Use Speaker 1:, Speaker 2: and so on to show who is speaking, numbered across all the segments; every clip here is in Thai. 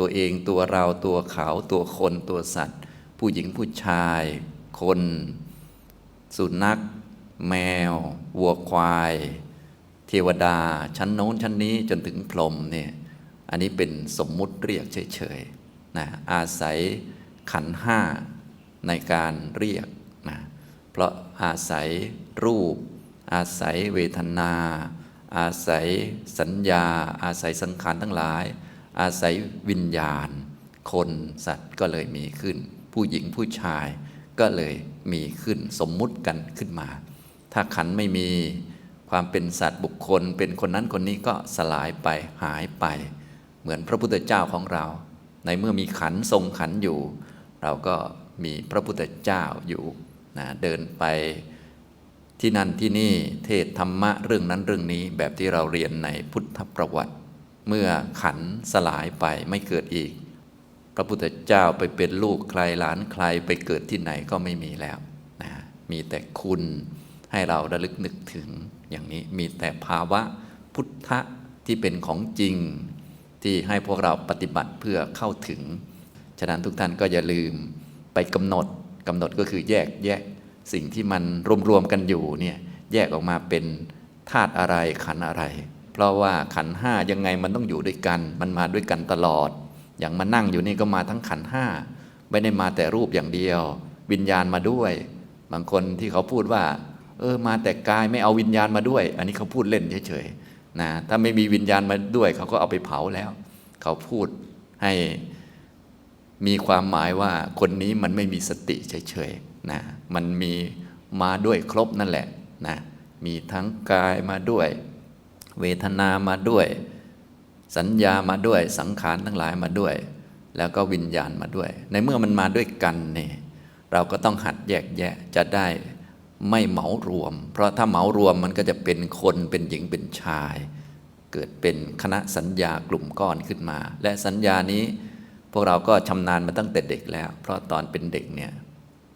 Speaker 1: ตัวเองตัวเราตัวเขาตัวคนตัวสัตว์ ผู้หญิงผู้ชาย คน สุนัข แมว วัวควาย เทวดา ชั้นโน้นชั้นนี้จนถึงพรหมเนี่ยอันนี้เป็นสมมุติเรียกเฉยๆนะอาศัยขันห้าในการเรียกนะเพราะอาศัยรูป อาศัยเวทนา อาศัยสัญญา อาศัยสังขารทั้งหลาย อาศัยวิญญาณ คนสัตว์ก็เลยมีขึ้น ผู้หญิงผู้ชายก็เลยมีขึ้นสมมุติกันขึ้นมา ถ้าขันไม่มีความเป็นสัตว์บุคคล เป็นคนนั้นคนนี้ก็สลายไปหายไป เหมือนพระพุทธเจ้าของเรา ในเมื่อมีขันทรงขันอยู่ เราก็มีพระพุทธเจ้าอยู่นะเดินไปที่นั่นที่นี่เทศธรรมะเรื่องนั้นเรื่องนี้แบบที่เราเรียนในพุทธประวัติ เมื่อขันสลายไปไม่เกิดอีก พระพุทธเจ้าไปเป็นลูกใครหลานใครไปเกิดที่ไหนก็ไม่มีแล้วนะมีแต่คุณให้เราระลึกนึกถึงอย่างนี้มีแต่ภาวะพุทธะที่เป็นของจริง ที่ให้พวกเราปฏิบัติเพื่อเข้าถึง ฉะนั้นทุกท่านก็อย่าลืมไปกำหนดกำหนดก็คือแยกแยกสิ่งที่มันรวมๆกันอยู่เนี่ยแยกออกมาเป็นธาตุอะไรขันอะไร เพราะว่าขันห้ายังไงมันต้องอยู่ด้วยกัน มันมาด้วยกันตลอด อย่างมานั่งอยู่นี่ก็มาทั้งขันห้าไม่ได้มาแต่รูปอย่างเดียว วิญญาณมาด้วย บางคนที่เขาพูดว่า เออ มาแต่กายไม่เอาวิญญาณมาด้วย อันนี้เขาพูดเล่นเฉยๆนะถ้าไม่มีวิญญาณมาด้วย เขาก็เอาไปเผาแล้ว เขาพูดให้มีความหมายว่าคนนี้มันไม่มีสติเฉยๆนะมันมีมาด้วยครบนั่นแหละนะมีทั้งกายมาด้วย เวทนามาด้วย สัญญามาด้วยสังขารทั้งหลายมาด้วย แล้วก็วิญญาณมาด้วย ในเมื่อมันมาด้วยกันเนี่ยเราก็ต้องหัดแยกแยะจะได้ไม่เหมารวม เพราะถ้าเหมารวมมันก็จะเป็นคนเป็นหญิงเป็นชาย เกิดเป็นคณะสัญญากลุ่มก้อนขึ้นมา และสัญญานี้ พวกเราก็ชำนาญมาตั้งแต่เด็กแล้ว เพราะตอนเป็นเด็กเนี่ย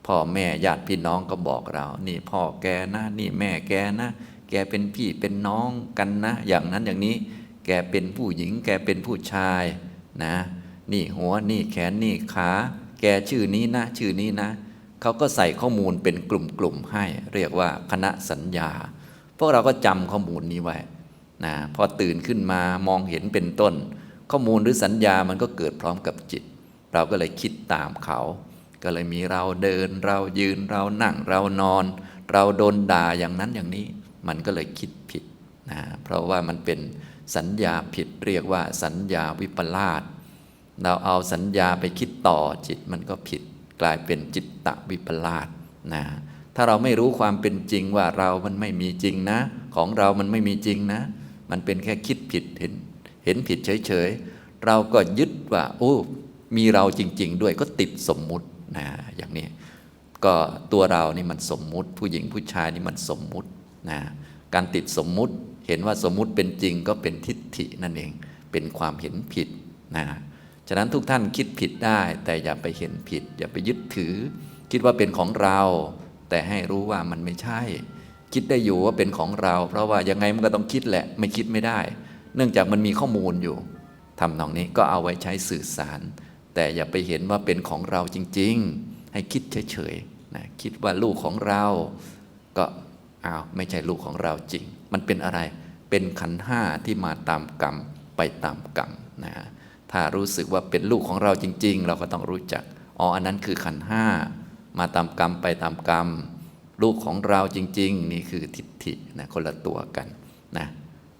Speaker 1: พ่อแม่ญาติพี่น้องก็บอกเรา นี่พ่อแกนะ นี่แม่แกนะ แกเป็นพี่เป็นน้องกันนะ อย่างนั้นอย่างนี้ แกเป็นผู้หญิง แกเป็นผู้ชายนะ นี่หัวนี่แขนนี่ขา แกชื่อนี้นะ ชื่อนี้นะเขาก็ใส่ข้อมูลเป็นกลุ่มๆให้ เรียกว่าคณะสัญญา พวกเราก็จำข้อมูลนี้ไว้นะพอตื่นขึ้นมามองเห็นเป็นต้น ข้อมูลหรือสัญญามันก็เกิดพร้อมกับจิต เราก็เลยคิดตามเขา ก็เลยมีเราเดินเรายืนเรานั่งเรานอน เราโดนด่าอย่างนั้นอย่างนี้ มันก็เลยคิดผิดนะเพราะว่ามันเป็นสัญญาผิดเรียกว่าสัญญาวิปลาสเราเอาสัญญาไปคิดต่อจิตมันก็ผิด กลายเป็นจิตตะวิปลาสนะถ้าเราไม่รู้ความเป็นจริงว่าเรามันไม่มีจริงนะ ของเรามันไม่มีจริงนะ มันเป็นแค่คิดผิดเห็น เห็นผิดเฉยๆ เราก็ยึดว่าโอ้มีเราจริง ๆ ด้วยก็ติดสมมุตินะอย่างนี้ ก็ตัวเรานี่มันสมมุติ ผู้หญิงผู้ชายนี่มันสมมุติ นะการติดสมมุติเห็นว่าสมมุติเป็นจริงก็เป็นทิฏฐินั่นเอง เป็นความเห็นผิดนะฉะนั้นทุกท่านคิดผิดได้ แต่อย่าไปเห็นผิด อย่าไปยึดถือ คิดว่าเป็นของเรา แต่ให้รู้ว่ามันไม่ใช่ คิดได้อยู่ว่าเป็นของเรา เพราะว่ายังไงมันก็ต้องคิดแหละ ไม่คิดไม่ได้ เนื่องจากมันมีข้อมูลอยู่ทำนองนี้ก็เอาไว้ใช้สื่อสาร แต่อย่าไปเห็นว่าเป็นของเราจริง ๆ ให้คิดเฉยๆนะคิดว่าลูกของเรา ก็ อ้าวไม่ใช่ลูกของเราจริง มันเป็นอะไร เป็นขันห้าที่มาตามกรรมไปตามกรรมนะถ้ารู้สึกว่าเป็นลูกของเราจริง ๆ เราก็ต้องรู้จักอ๋ออันนั้นคือขันห้ามาตามกรรมไปตามกรรม ลูกของเราจริง ๆ นี่คือทิฏฐินะคนละตัวกันนะ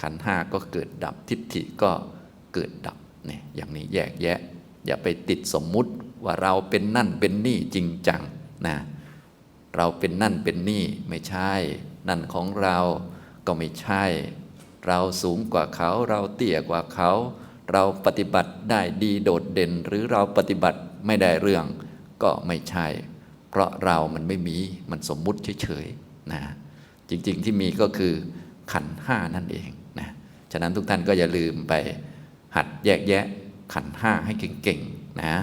Speaker 1: ขันห้าก็เกิดดับทิฏฐิก็เกิดดับเนี่ยอย่างนี้แยกแยะ อย่าไปติดสมมุติว่าเราเป็นนั่นเป็นนี่จริงจังนะ เราเป็นนั่นเป็นนี่ไม่ใช่ นั่นของเราก็ไม่ใช่ เราสูงกว่าเขา เราเตี้ยกว่าเขา เราปฏิบัติได้ดีโดดเด่น หรือเราปฏิบัติไม่ได้เรื่องก็ไม่ใช่ เพราะเรามันไม่มีมันสมมุติเฉยๆนะจริงๆที่มีก็คือขันห้านั่นเองนะฉะนั้นทุกท่านก็อย่าลืมไปหัดแยกแยะขันห้าให้เก่งๆนะ